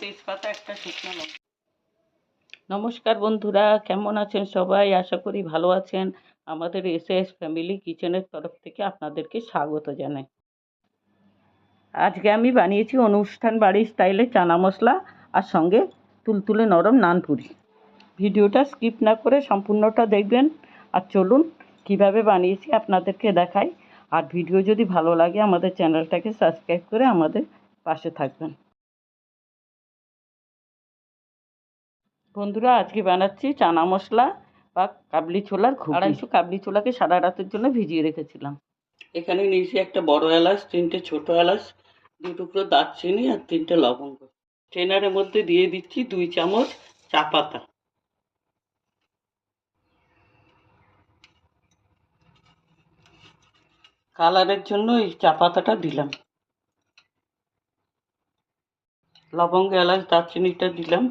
তেজপাতা একটা শুকনো লঙ্কা। নমস্কার বন্ধুরা, কেমন আছেন সবাই? আশা করি ভালো আছেন। আমাদের এস এস ফ্যামিলি কিচেনের তরফ থেকে আপনাদেরকে স্বাগত জানাই। আজকে আমি বানিয়েছি অনুষ্ঠান বাড়ির স্টাইলে চানা মশলা আর সঙ্গে তুলতুলে নরম নানপুরি। ভিডিওটা স্কিপ না করে সম্পূর্ণটা দেখবেন আর চলুন কীভাবে বানিয়েছি আপনাদেরকে দেখাই। আর ভিডিও যদি ভালো লাগে আমাদের চ্যানেলটাকে সাবস্ক্রাইব করে আমাদের পাশে থাকবেন। বন্ধুরা, আজকে বানাচ্ছি চানা মশলা বা কাবলি ছোলার ঘুগনি। আড়াইশো কাবলি ছোলাকে সারা রাতের জন্য ভিজিয়ে রেখেছিলাম। এখানে নিয়েছি একটা বড় এলাচ, তিনটে ছোট এলাচ, দু টুকরো দারচিনি আর তিনটে লবঙ্গ। ট্রেনারের মধ্যে দিয়ে দিচ্ছি দুই চামচ চা পাতা। কালারের জন্য এই চা পাতাটা দিলাম। লবঙ্গ, এলাচ, দারচিনিটা দিলাম।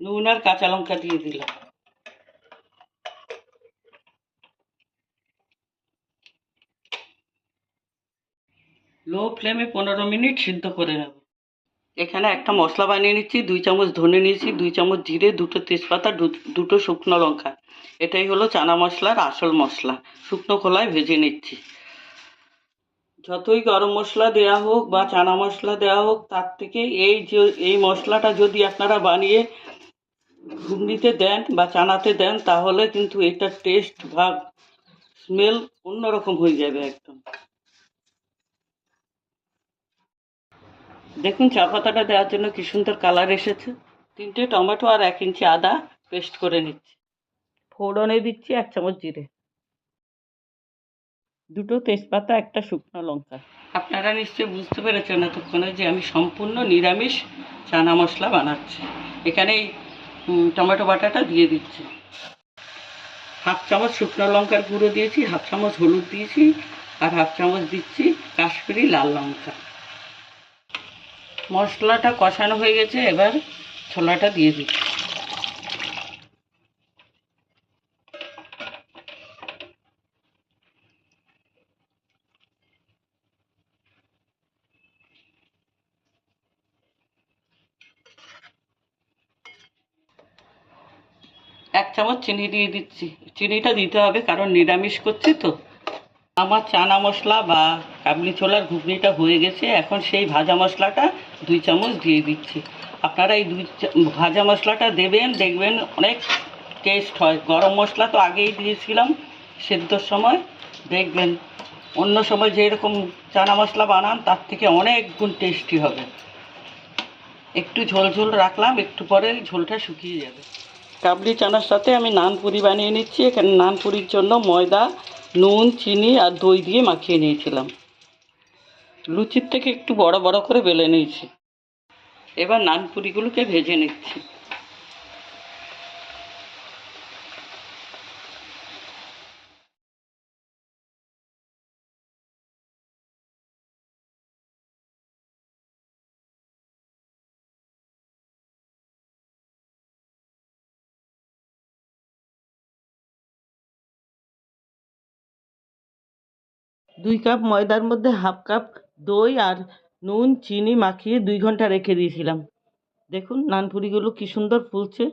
নুন আর কাঁচা লঙ্কা দিয়ে দিলাম। লো ফ্লেমে পনেরো মিনিট সিদ্ধ করে নেব। এখানে একটা মশলা বানিয়ে নিচ্ছি, দুই চামচ ধনে নিয়েছি, দুই চামচ জিরে, দুটো তেজপাতা দুটো শুকনো লঙ্কা। এটাই হলো চানা মশলার আসল মশলা। শুকনো খোলায় ভেজে নিচ্ছি। যতই গরম মশলা দেওয়া হোক বা চানা মশলা দেওয়া হোক, তার থেকে এই যে, এই মশলাটা যদি আপনারা বানিয়ে ঘুগনিতে দেন বা চানাতে দেন তাহলে কিন্তু এটার টেস্ট বা স্মেল অন্যরকম হয়ে যাবে একদম। দেখুন চা পাতাটা দেওয়ার জন্য কি সুন্দর কালার এসেছে। তিনটে টমেটো আর এক ইঞ্চি আদা পেস্ট করে নিচ্ছি। ফোড়নে দিচ্ছি এক চামচ জিরে। দুটো তেজপাতা একটা শুকনো লঙ্কা। আপনারা নিশ্চয়ই বুঝতে পেরেছেন এতক্ষণে যে আমি সম্পূর্ণ নিরামিষ চানা মশলা বানাচ্ছি। এখানে টমেটো বাটাটা দিয়ে দিচ্ছি। হাফ চামচ শুকনো লঙ্কার গুঁড়ো দিয়েছি, হাফ চামচ হলুদ দিয়েছি, আর হাফ চামচ দিচ্ছি কাশ্মীরি লাল লঙ্কা। মশলাটা কষানো হয়ে গেছে, এবার ছোলাটা দিয়ে দিচ্ছি। এক চামচ চিনি দিয়ে দিচ্ছি। চিনিটা দিতে হবে কারণ নিরামিষ করছি তো। আমার চানা মশলা বা কাবলি ছোলার ঘুগনিটা হয়ে গেছে। এখন সেই ভাজা মশলাটা দুই চামচ দিয়ে দিচ্ছি। আপনারা এই দুই ভাজা মশলাটা দেবেন, দেখবেন অনেক টেস্ট হয়। গরম মশলা তো আগেই দিয়েছিলাম সেদ্ধর সময়। দেখবেন অন্য সময় যেরকম চানা মশলা বানান, তার থেকে অনেক গুণ টেস্টি হবে। একটু ঝোল ঝোল রাখলাম, একটু পরে ঝোলটা শুকিয়ে যাবে। কাবলি চানার সাথে আমি নান পুরি বানিয়ে নিচ্ছি। এখানে নান পুরির জন্য ময়দা, নুন, চিনি আর দই দিয়ে মাখিয়ে নিয়েছিলাম। লুচির থেকে একটু বড় বড় করে বেলে নিয়েছি। এবার নান পুরিগুলোকে ভেজে নিচ্ছি। দুই কাপ ময়দার মধ্যে হাফ কাপ দই আর নুন, চিনি মাখিয়ে দুই ঘণ্টা রেখে দিয়েছিলাম। দেখুন নানপুরিগুলো কি সুন্দর ফুলছে।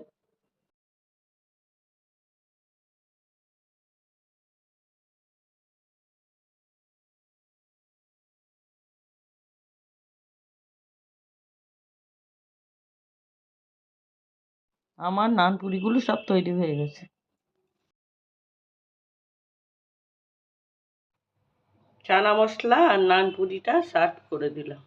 আমার নানপুরিগুলো সব তৈরি হয়ে গেছে। চানা মশলা আর নান পুরিটা সার্ভ করে দিলাম।